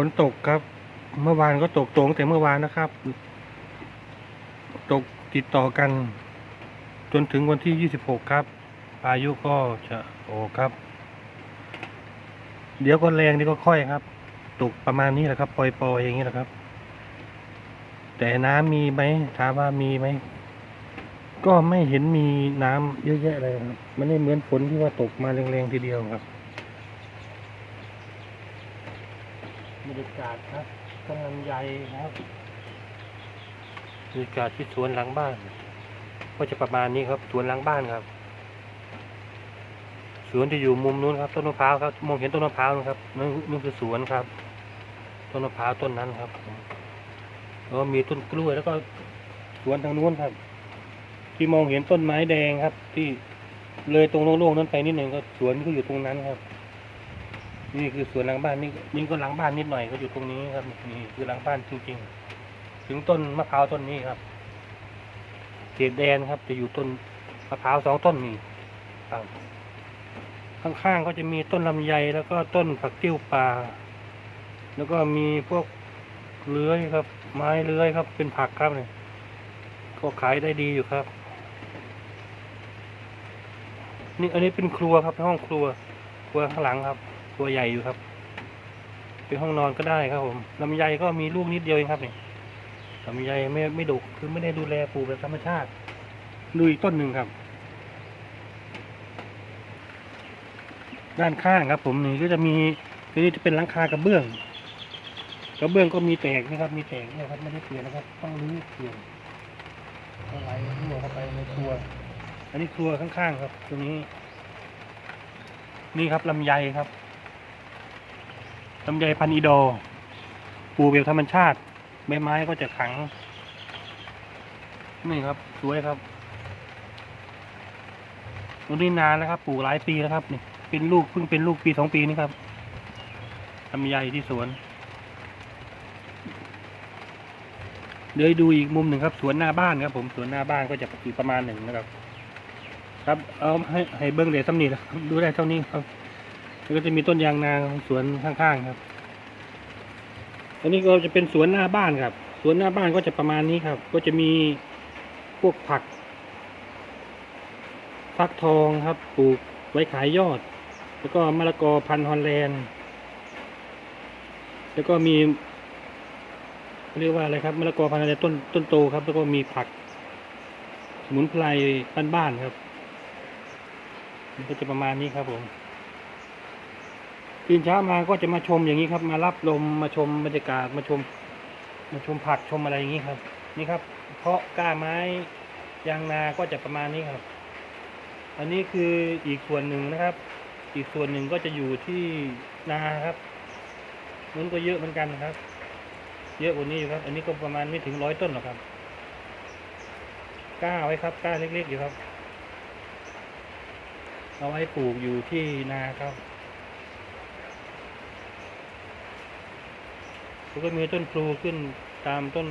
ฝนตกครับ เมื่อวานก็ตกตรงแต่เมื่อวานนะครับ ตกติดต่อกัน จนถึงวันที่ 26 ครับพายุก็จะโอ้ครับ เดี๋ยวก็แรงเดี๋ยวก็ค่อยครับ ตกประมาณนี้แหละครับปล่อยๆอย่างนี้แหละครับ แต่น้ำมีไหมถามว่ามีไหมก็ไม่เห็นมีน้ำเยอะแยะเลยครับ มันไม่เหมือนฝนที่ว่าตกมาแรงๆทีเดียวครับ บรรยากาศครับกำลังใหญ่ครับบรรยากาศที่สวนหลังบ้าน ก็จะประมาณนี้ครับสวนหลังบ้านครับสวนที่อยู่มุมนู้นครับ ต้นมะพร้าวครับมองเห็นต้นมะพร้าวนะครับนั่นนั่นคือสวนครับ ต้นมะพร้าวต้นนั้นครับแล้วมีต้นกล้วยแล้วก็สวนทางนู้นครับ ที่มองเห็นต้นไม้แดงครับ ที่เลยตรงโล่งๆนั้นไปนิดหนึ่งก็สวนก็อยู่ตรงนั้นครับ นี่คือสวนหลังบ้านนี่นี่ก็หลังบ้านนิดหน่อยก็อยู่ตรงนี้ครับนี่คือหลังบ้านจริงๆ ถึงต้นมะพร้าวต้นนี้ครับเขตแดนครับจะอยู่ต้นมะพร้าวสองต้นนี่ครับข้างๆก็จะมีต้นลำไยแล้วก็ต้นผักติ้วป่า แล้วก็มีพวกเลื้อยครับ ไม้เลื้อยครับ เป็นผักครับเนี่ยก็ขายได้ดีอยู่ครับ นี่อันนี้เป็นครัวครับห้องครัว ครัวข้างหลังครับ ครัวใหญ่อยู่ครับ เป็นห้องนอนก็ได้ครับผมลำไยก็มีลูกนิดเดียวเองครับนี่ลำไยไม่ไม่ดกคือไม่ได้ดูแลปลูกแบบธรรมชาติดูอีกต้นหนึ่งครับ ด้านข้างครับ ผมนี่ก็จะมีทีนี้จะเป็นหลังคากระเบื้องกระเบื้องก็มีแตกนะครับ มีแตกเนี่ยครับไม่ได้เปลี่ยนนะครับ ต้องรื้อเปลี่ยนอะไรรั่วเข้าไปในครัว อันนี้ครัวข้างๆครับ ตรงนี้ นี่ครับลำไยครับ ลำไยพันอีโดปลูกแบบธรรมชาติใบไม้ก็จะขัง นี่ครับ สวยครับตรงนี้นานแล้วครับปลูกหลายปีแล้วครับนี่เป็นลูกเพิ่งเป็นลูกปีสองปีนี่ครับลำไยที่สวน เดี๋ยวดูอีกมุมหนึ่งครับ สวนหน้าบ้านครับ ผมสวนหน้าบ้านก็จะอีกประมาณหนึ่งนะครับ ครับเอาให้ให้เบิ้งเดี๋ยวสำนีนะดูได้เท่านี้ครับ แล้วก็จะมีต้นยางนาของสวนข้างๆครับอันนี้ก็จะเป็นสวนหน้าบ้านครับ สวนหน้าบ้านก็จะประมาณนี้ครับ ก็จะมีพวกผัก ฟักทองครับ ปลูกไว้ขายยอด แล้วก็มะละกอพันธุ์ฮอลแลนด์ แล้วก็มีเรียกว่าอะไรครับมะละกอพันธุ์อะไรต้นต้นโตครับ แล้วก็มีผัก สมุนไพรบ้านๆครับมันก็จะประมาณนี้ครับผม ตื่นเช้ามาก็จะมาชมอย่างนี้ครับ มารับลมมาชมบรรยากาศมาชม มาชมผักชมอะไรอย่างนี้ครับ นี่ครับ เพาะก้าไม้ยางนาก็จะประมาณนี้ครับ อันนี้คืออีกส่วนหนึ่งนะครับ อีกส่วนหนึ่งก็จะอยู่ที่นาครับนู้นก็เยอะเหมือนกันครับ เยอะกว่านี้อยู่ครับ อันนี้ก็ประมาณไม่ถึงร้อยต้นหรอกครับก้าไว้ครับก้าเล็กๆอยู่ครับ เอาไว้ปลูกอยู่ที่นาครับ แล้วก็มีต้นพลูขึ้นตามต้น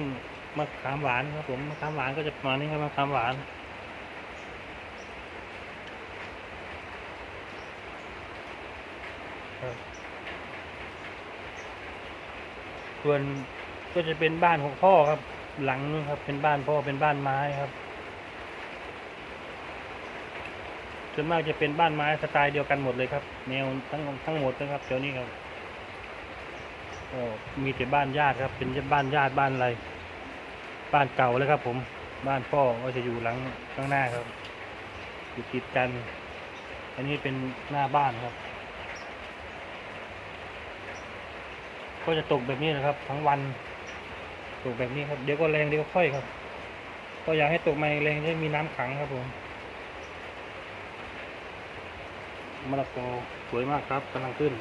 มะขามหวานครับผมมะขามหวานก็จะประมาณนี้ครับมะขามหวานส่วนก็จะเป็นบ้านของพ่อครับ หลังนึงครับ เป็นบ้านพ่อเป็นบ้านไม้ครับส่วนมากจะเป็นบ้านไม้สไตล์เดียวกันหมดเลยครับ แนวทั้งทั้งหมดนะครับเดี๋ยวนี้ครับ ก็มีแต่บ้านญาติครับ เป็นบ้านญาติบ้านอะไรบ้านเก่าแล้วครับ ผมบ้านพ่อก็จะอยู่หลังข้างหน้าครับอยู่ติดกัน อันนี้เป็นหน้าบ้านครับ ก็จะตกแบบนี้นะครับ ทั้งวันตกแบบนี้ครับ เดี๋ยวก็แรงเดี๋ยวก็ค่อยครับ ก็อยากให้ตกมาแรงจะมีน้ำขังครับผมมะละกอสวยมากครับกำลังขึ้น